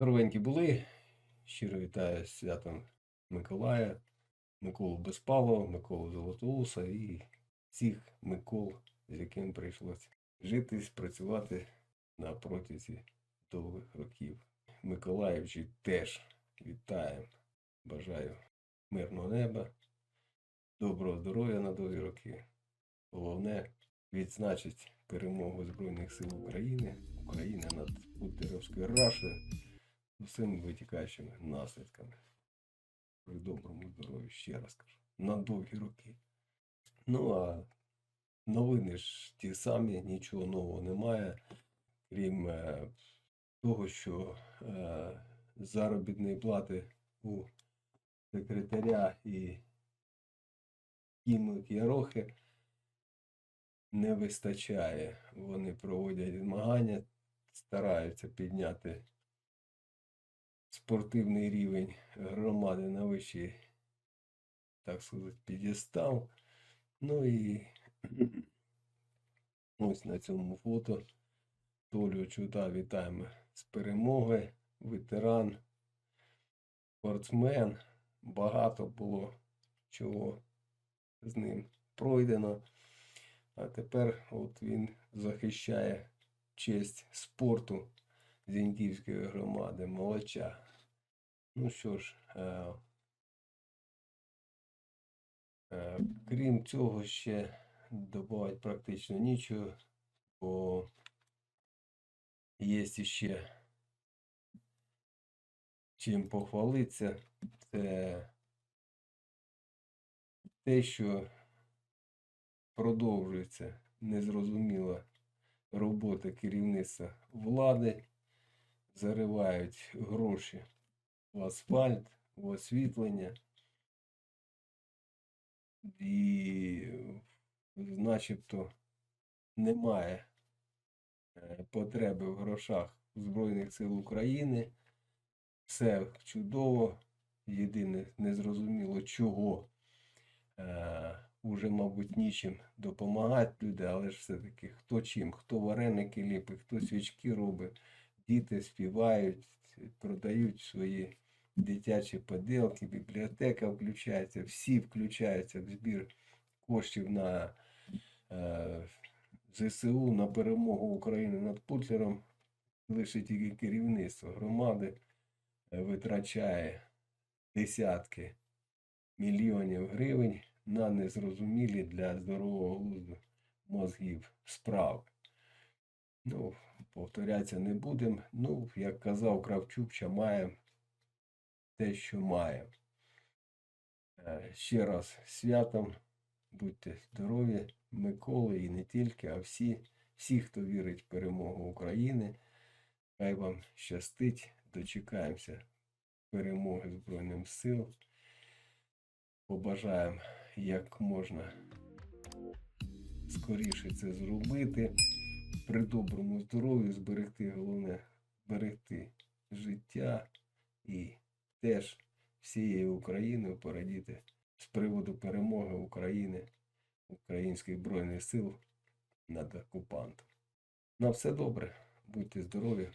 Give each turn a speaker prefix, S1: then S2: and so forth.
S1: Здоровенькі були. Щиро вітаю з святом Миколая, Миколу Безпалова, Миколу Золотоуса і всіх Микол, з яким прийшлося жити, працювати на протязі довгих років. Миколаївчі теж вітаємо. Бажаю мирного неба, доброго здоров'я на довгі роки. Головне відзначить перемогу Збройних сил України, Україна над Путерівською Рашею усіми витікаючими наслідками. При доброму здоров'ю, ще раз кажу, на довгі роки. Ну а новини ж ті самі, нічого нового немає, крім е, того, що е, заробітної плати у секретаря і Кіми Ярохи не вистачає. Вони проводять змагання, стараються підняти спортивний рівень громади на вищий, так сказати, підістав. Ну і ось на цьому фото Толю Чута вітаємо з перемоги, ветеран, спортсмен. Багато було чого з ним пройдено. А тепер от він захищає честь спорту Зіньківської громади, молодча. Ну що ж, е, е, крім цього, ще додавати практично нічого, бо є ще чим похвалитися. Це те, що продовжується незрозуміла робота керівництва влади, заривають гроші в асфальт, в освітлення. І начебто немає е, потреби в грошах Збройних сил України. Все чудово. Єдине незрозуміло чого. Е, уже, мабуть, нічим допомагати люди, але ж все-таки хто чим, хто вареники ліпить, хто свічки робить, діти співають, продають свої дитячі поділки, бібліотека включається, всі включаються в збір коштів на е, ЗСУ, на перемогу України над Путлером. Лише тільки керівництво громади е, витрачає десятки мільйонів гривень на незрозумілі для здорового глузду мозгів справи. Ну, повторятися не будемо. Ну, як казав Кравчук, маємо те, що маємо. Е, Ще раз святом, будьте здорові, Миколи і не тільки, а всі, всі, хто вірить в перемогу України. Хай вам щастить, дочекаємося перемоги Збройним сил. Побажаємо як можна скоріше це зробити. При доброму здоров'ю зберегти, головне, зберегти життя і теж всією Україною порадіти з приводу перемоги України, українських Збройних сил над окупантом. На все добре, будьте здорові.